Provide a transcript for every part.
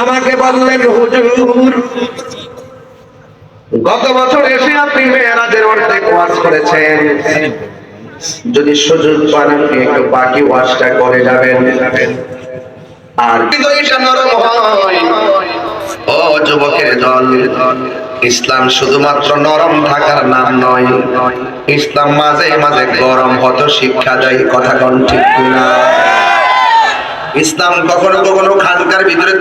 আমাকে বললেন, হুজুর, গত বছর এসে আপনি মেয়েরাজের অর্ধেক ওয়াজ করেছেন। যদি সুযোগ পান, আপনি একটু বাকি ওয়াজটা করে যাবেন। আর নরম হয়। ও যুবকের দল, ইসলাম শুধুমাত্র নরম থাকার নাম নয়। ইসলাম মাঝে মাঝে গরম হত, শিক্ষা দেয়, কথা কোন ঠিক কিনা। ইসলাম কখনো কখনো খানকার ভিতরে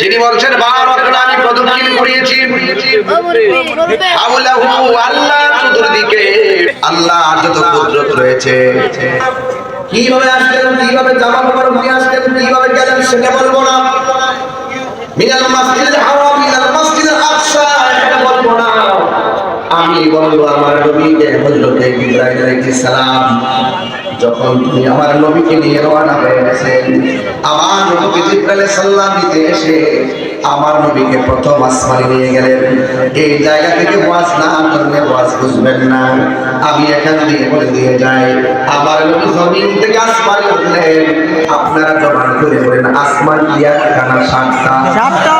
যিনি বলছেন আমি প্রদক্ষিণ করিয়েছি। আল্লাহ চতুর্দিকে আল্লাহ যত কুদরত রয়েছে। কীভাবে আসলেন কীভাবে জামা কাপড় নিয়ে আসলেন কীভাবে গেলেন সেটা বলব না। মিনাল মাসজিদুল হারাম মিনাল মাসজিদুল আকসা এটা বলব না। আমি বলব আমার নবীকে হযরতে ইব্রাহিম আলাইহিস সালাম। যখন তুমি আমার নবীকে নিয়ে রওনা হয়ে গেছেন আমার নবীকে জিব্রাইল সাল্লাম দিতে এসে আমার নবীকে প্রথম আসমানে নিয়ে গেলেন। এই জায়গা থেকে ওয়াজ না করলে ওয়াজ বুঝবেন না। আমি এখান দিয়ে বলে দিয়ে যাই। আমার নবী জমিন থেকে আসমানে উঠলেন। আপনারা জবান করে বলেন, আসমান কি একখানা সাতটা।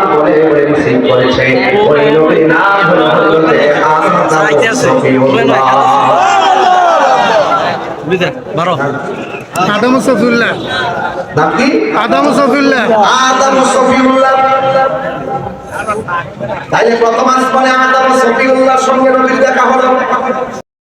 করেছে ওই নবীর নাম হলো হযরতে সফিউল্লাহ বারো আদম সফিউল্লাহ নাম কি আদম সফিউল্লাহ। আদম সফিউল্লাহ প্রথম আসমানে আদম সফিউল্লাহর সঙ্গে নবীর দেখা হলো।